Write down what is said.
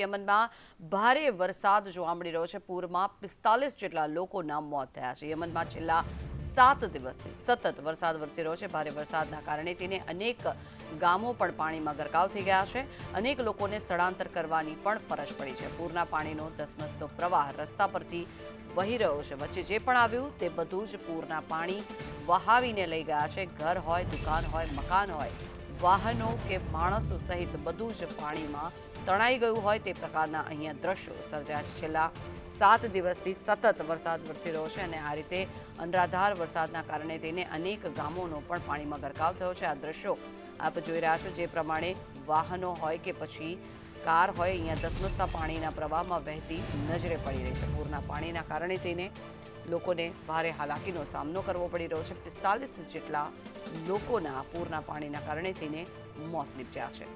યમનમાં ભારે વરસાદ જોવા મળી રહ્યો છે. પૂરમાં પિસ્તાલીસ જેટલા લોકોના મોત થયા છે. યમનમાં છેલ્લા સાત દિવસથી સતત વરસાદ વરસી રહ્યો છે. ભારે વરસાદના કારણે તેને અનેક ગામો પણ પાણીમાં ગરકાવ થઈ ગયા છે. અનેક લોકોને સ્થળાંતર કરવાની પણ ફરજ પડી છે. પૂરના પાણીનો ધસમસતો પ્રવાહ રસ્તા પરથી વહી રહ્યો છે. વચ્ચે જે પણ આવ્યું તે બધું જ પૂરના પાણી વહાવીને લઈ ગયા છે. ઘર હોય, દુકાન હોય, મકાન હોય વાહનો કે માણસો સહિત બધું જ પાણીમાં તણાઈ ગયું હોય તે પ્રકારના અહીંયા દ્રશ્યો સર્જાયા છે. છેલ્લા સાત દિવસથી સતત વરસાદ વરસી રહ્યો છે અને આ રીતે અનરાધાર વરસાદના કારણે તેને અનેક ગામોનો પણ પાણીમાં ગરકાવ થયો છે. આ દ્રશ્યો આપ જોઈ રહ્યા છો જે પ્રમાણે વાહનો હોય કે પછી કાર હોય, અહીંયા ધસમસતા પાણીના પ્રવાહમાં વહેતી નજરે પડી રહી છે. પૂરના પાણીના કારણે તેને લોકોને ભારે હાલાકીનો સામનો કરવો પડી રહ્યો છે. પિસ્તાલીસ જેટલા લોકોના પૂરના પાણીના કારણે તેને મોત નીપજ્યા છે.